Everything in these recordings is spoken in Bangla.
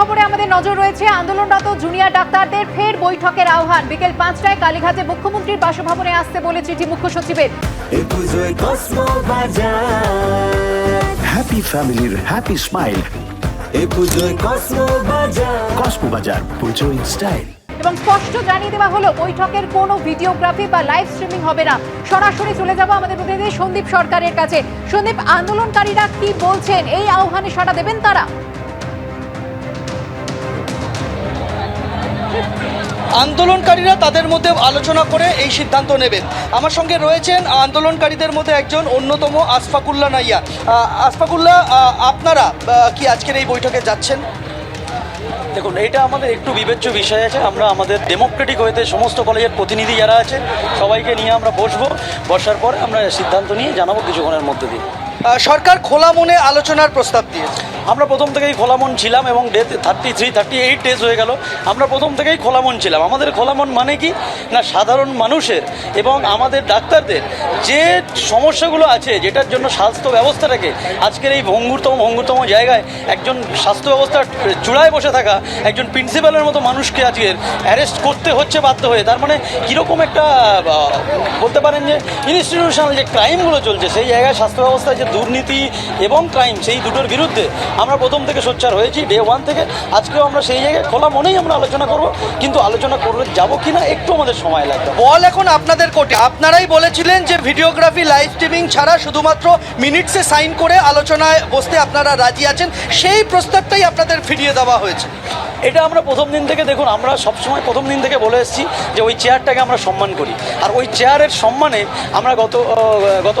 খবরে আমাদের নজর রয়েছে আন্দোলনরত জুনিয়র ডাক্তারদের ফের বৈঠকের আহ্বান। বিকেল পাঁচটায় কালীঘাটে মুখ্যমন্ত্রীর বাসভবনে আসতে বলে চিঠি মুখ্য সচিবের। হ্যাপি ফ্যামিলির হ্যাপি স্মাইল কসমো বাজার। পুজো ইন স্টাইল এবং স্পষ্ট জানিয়ে দেওয়া হলো বৈঠকের কোনো ভিডিওগ্রাফি বা লাইভ স্ট্রিমিং হবে না। সরাসরি চলে যাব আমাদের প্রতিনিধি সন্দীপ সরকারের কাছে। সন্দীপ আন্দোলনকারীরা কি বলছেন? এই আহ্বানে সাড়া দেবেন তারা? আন্দোলনকারীরা তাদের মধ্যে আলোচনা করে এই সিদ্ধান্ত নেবেন। আমার সঙ্গে রয়েছেন আন্দোলনকারীদের মধ্যে একজন অন্যতম আসফাকুল্লা নাইয়া। আহ, আসফাকুল্লাহ আপনারা কি আজকের এই বৈঠকে যাচ্ছেন? দেখুন এটা আমাদের একটু বিবেচ্য বিষয় আছে। আমরা আমাদের ডেমোক্রেটিক হয়েতে সমস্ত কলেজের প্রতিনিধি যারা আছে সবাইকে নিয়ে আমরা বসবো। বসার পরে আমরা সিদ্ধান্ত নিয়ে জানাব কিছুক্ষণের মধ্যে দিয়ে। সরকার খোলা মনে আলোচনার প্রস্তাব দিয়েছে। আমরা প্রথম থেকেই খোলামন ছিলাম এবং day thirty three thirty eight days হয়ে গেল। আমরা প্রথম থেকেই খোলামন ছিলাম। আমাদের খোলামন মানে কি? না, সাধারণ মানুষের এবং আমাদের ডাক্তারদের যে সমস্যাগুলো আছে, যেটার জন্য স্বাস্থ্য ব্যবস্থাটাকে আজকের এই ভঙ্গুরতম ভঙ্গুরতম জায়গায় একজন স্বাস্থ্য ব্যবস্থার চূড়ায় বসে থাকা একজন প্রিন্সিপালের মতো মানুষকে আজকের অ্যারেস্ট করতে হচ্ছে, বাধ্য হয়ে। তার মানে কীরকম একটা বলতে পারেন যে ইনস্টিটিউশনাল যে ক্রাইমগুলো চলছে, সেই জায়গায় স্বাস্থ্য ব্যবস্থায় যে দুর্নীতি এবং ক্রাইম সেই দুটোর বিরুদ্ধে আমরা প্রথম থেকে সোচ্চার হয়েছি ডে ওয়ান থেকে। আজকেও আমরা সেই জায়গায় খোলা মনেই আমরা আলোচনা করব কিন্তু আলোচনা করলে যাব কি না একটু আমাদের সময় লাগবে। বল এখন আপনাদের কোর্টে আপনারাই বলেছিলেন যে ভিডিওগ্রাফি লাইভ স্ট্রিমিং ছাড়া শুধুমাত্র মিনিটসে সাইন করে আলোচনায় বসতে আপনারা রাজি আছেন সেই প্রস্তাবটাই আপনাদের ফিরিয়ে দেওয়া হয়েছে। এটা আমরা প্রথম দিন থেকে দেখুন আমরা সবসময় প্রথম দিন থেকে বলে এসেছি যে ওই চেয়ারটাকে আমরা সম্মান করি। আর ওই চেয়ারের সম্মানে আমরা গত গত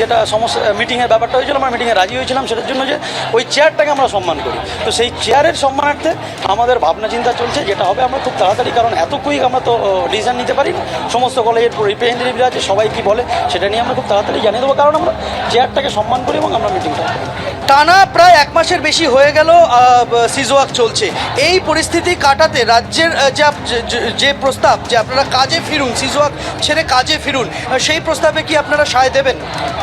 যেটা সমস্যা মিটিংয়ের ব্যাপারটা হয়েছিল আমরা মিটিংয়ে রাজি হয়েছিলাম সেটার জন্য যে ওই চেয়ারটাকে আমরা সম্মান করি। তো সেই চেয়ারের সম্মানার্থে আমাদের ভাবনা চিন্তা চলছে যেটা হবে আমরা খুব তাড়াতাড়ি কারণ এত কুইক আমরা তো ডিসিশন নিতে পারি না সমস্ত কলেজের রিপ্রেজেন্টেটিভ আছে সবাই কি বলে সেটা নিয়ে আমরা খুব তাড়াতাড়ি জানিয়ে দেবো কারণ আমরা চেয়ারটাকে সম্মান করি এবং আমরা মিটিংটা করি। টানা প্রায় এক মাসের বেশি হয়ে গেল সিজোয়াক চলছে। এই পরিস্থিতি কাটাতে রাজ্যের যা যে- যে- যে প্রস্তাব যে আপনারা কাজে ফিরুন সিজোয়াক ছেড়ে কাজে ফিরুন সেই প্রস্তাবে কি আপনারা সায় দেবেন?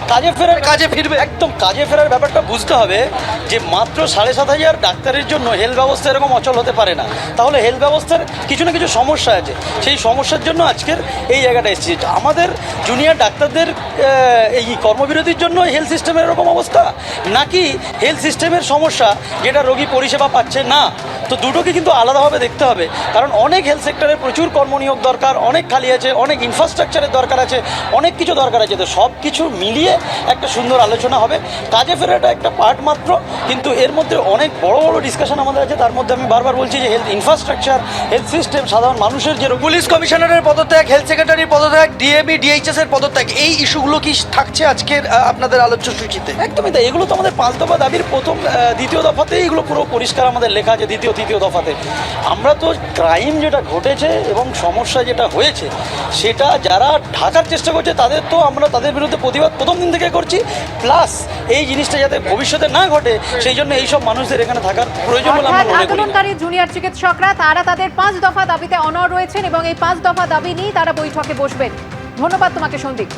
কাজে ফেরার কাজে ফিরবে? একদম কাজে ফেরার ব্যাপারটা বুঝতে হবে যে মাত্র সাড়ে সাত হাজার ডাক্তারের জন্য হেলথ ব্যবস্থা এরকম অচল হতে পারে না। তাহলে হেলথ ব্যবস্থার কিছু না কিছু সমস্যা আছে। সেই সমস্যার জন্য আজকের এই জায়গাটা এসেছে। আমাদের জুনিয়র ডাক্তারদের এই কর্মবিরতির জন্য হেলথ সিস্টেমের এরকম অবস্থা, নাকি হেলথ সিস্টেমের সমস্যা যেটা রোগী পরিষেবা পাচ্ছে না? তো দুটোকে কিন্তু আলাদাভাবে দেখতে হবে। কারণ অনেক হেলথ সেক্টরে প্রচুর কর্মনিয়োগ দরকার অনেক খালি আছে অনেক ইনফ্রাস্ট্রাকচারের দরকার আছে অনেক কিছু দরকার আছে। তো সব কিছু মিলিয়ে একটা সুন্দর আলোচনা হবে। কাজে ফেরাটা একটা পার্ট মাত্র কিন্তু এর মধ্যে অনেক বড় বড় ডিসকাশন আমাদের আছে। তার মধ্যে আমি বারবার বলছি যে হেলথ ইনফ্রাস্ট্রাকচার হেলথ সিস্টেম সাধারণ মানুষের যে পুলিশ কমিশনারের পদত্যাগ হেলথ সেক্রেটারির পদত্যাগ ডিএবি ডিএইচএস এর পদত্যাগ এই ইস্যুগুলো কি থাকছে আজকের আপনাদের আলোচ্য সূচিতে? একদমই তাই। এগুলো তো আমাদের পাঁচ দফা দাবির প্রথম দ্বিতীয় দফাতে এগুলো পুরো পরিষ্কার আমাদের লেখা আছে দ্বিতীয় তৃতীয় দফাতে। আমরা তো ক্রাইম যেটা ঘটেছে এবং সমস্যা যেটা হয়েছে সেটা যারা ঢাকার চেষ্টা করছে তাদের তো আমরা তাদের বিরুদ্ধে প্রতিবাদ প্রথম দিন থেকে করছি। প্লাস এই জিনিসটা যাতে ভবিষ্যতে না ঘটে সেই জন্য এইসব মানুষদের এখানে থাকার প্রয়োজন বলে আমরা মনে করি। আন্দোলনকারী জুনিয়র চিকিৎসকরা তারা তাদের পাঁচ দফা দাবিতে অনড় রয়েছেন এবং এই পাঁচ দফা দাবি নিয়ে তারা বৈঠকে বসবেন। ধন্যবাদ তোমাকে সন্দীপ।